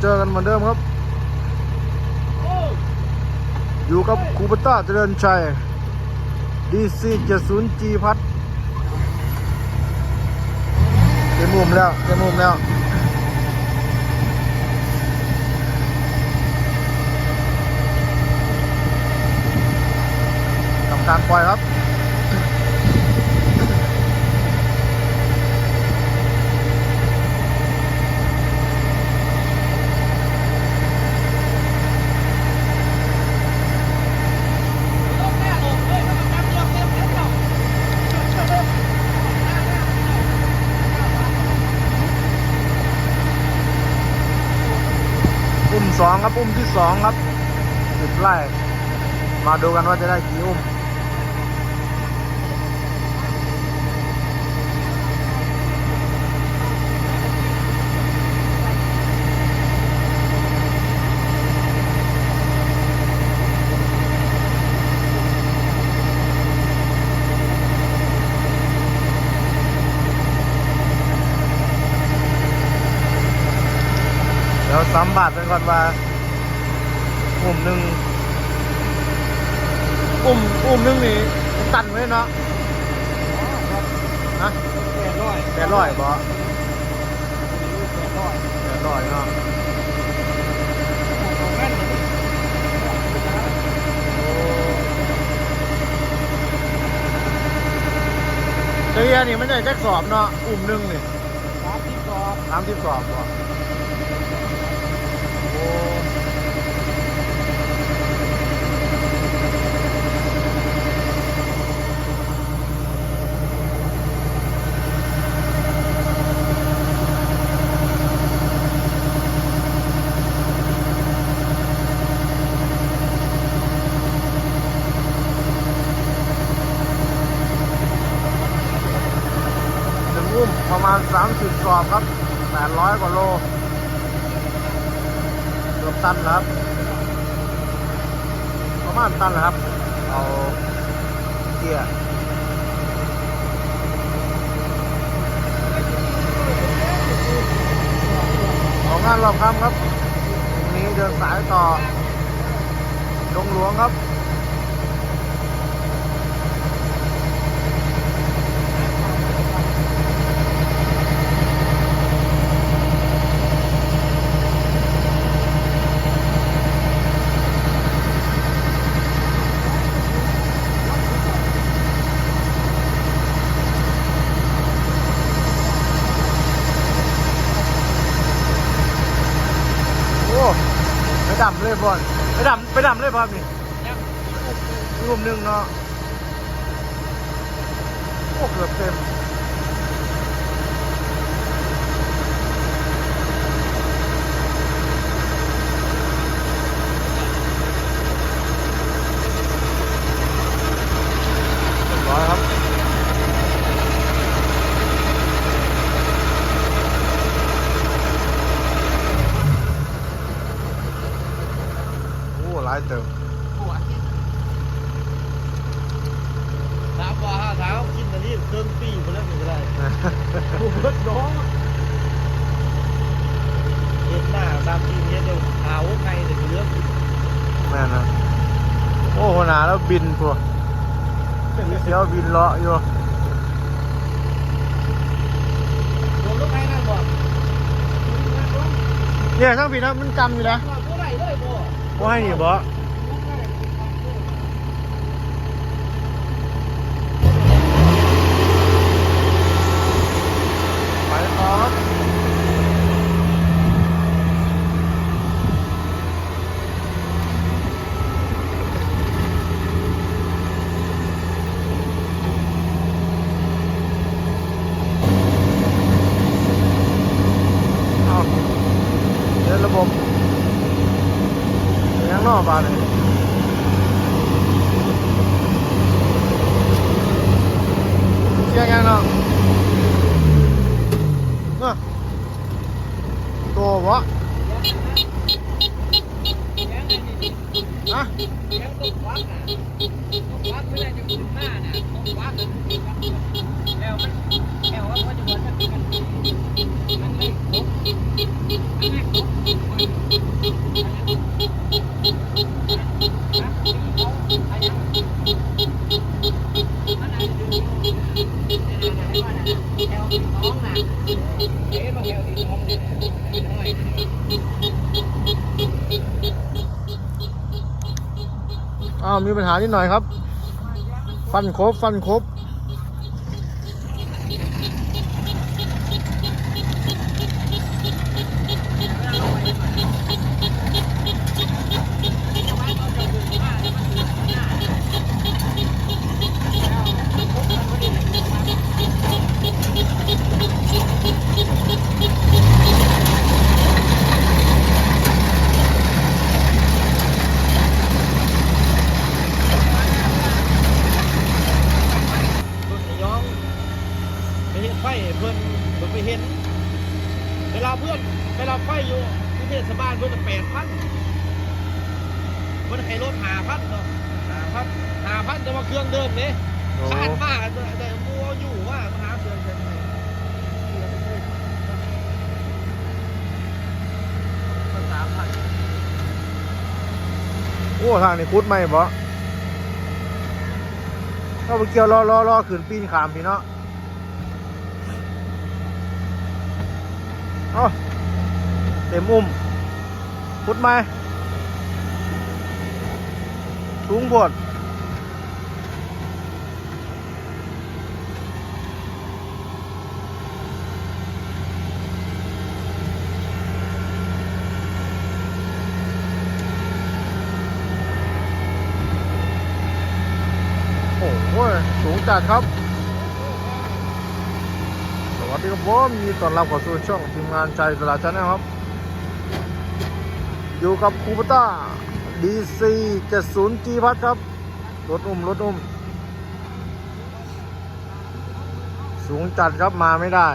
เจอกันเหมือนเดิมครับ อยู่กับคูปต้าเจริญชัย DC 70 G พัดเต็มมุมแล้วเต็มมุมแล้วทำการปล่อยครับ อุ้ม สองครับ อุ้มที่สองครับสิบไร่มาดูกันว่าจะได้กี่อุ้ม เดี๋ยวสัมบัติเป็นก่อนว่าอุ้มหนึ่งอุ้มอุ้มหนึ่งนี่ตันไว้เนาะนะแปดร้อยแปดร้อยบ่แปดร้อยแปดร้อยเนาะของแม่นเฮียนี่มันจะแจ็คสอบเนาะอุ้มหนึ่งนี่สามสิบสองสามสิบสอบบ่โอ้หนึ่งอุ้มประมาณสามสิบส อบครับแปดร้อยกว่าโลเกือบตันครับ ประมาณตันครับ เอาเกียร์ของงานรอบค่ำครับ นี้เดินสายต่อดงหลวงครับ โอ้ไป ดำเลยบอลไปดำไปดำเลยบอลนี่ยังรวมหนึ่งเนาะโอ้เกือบเต็มเรียบร้อยครับ โอ้หลายเติมปวดสามว่าห้าเท้ากินอันนี้เครื่องปีคนแล้วถึงจะได้ปวดน้องเห็นหน้าตามทีเนี้ยเดี๋ยวขาวไงเดี๋ยวเลือกแม่นะโอ้หัวหน้าแล้วบินพวกมีเสียวบินเลาะอยู่รวมลูกไงนั่นบอกเนี่ยทั้งบินนะมันจำอยู่นะว่าผู้ใดเลย บ่ว่าให้หนีบ่ไปต่อครับเอาเดี๋ยวระบบ ยังนอกบ้านเล อ้าวมีปัญหานิดหน่อยครับ ฟันครบฟันครบ พื่อนเพิ่นไปเห็น เวลาเพื่อนเวลาไฟอยู่ที่เทศบาลเพื่อนจะแปดพันเพื่อนให้รถหาพันเนาะหาพันหาพันแต่ว่าเครื่องเดิมเนี่ยโอ้คาดมากแต่แต่มัวอยู่ว่ามันหาเครื่องเดิมไหนสามพันโอ้ทางนี้คุดไหมบ่ก็ไปเกี่ยวรอรอรอขึ้นปีนขามพี่เนาะ เอาเต็มอุ้มคุดไหมสูงโพดโอ้โหสูงจัดครับ วัสดีครับผมมีต้อนรับเข้าสู่ช่องทีมงานใจสลาชาแนลครับ อยู่กับคูปต้า DC 70 G พัทครับ รถอุ้มรถอุ้ม สูงจัดครับมาไม่ได้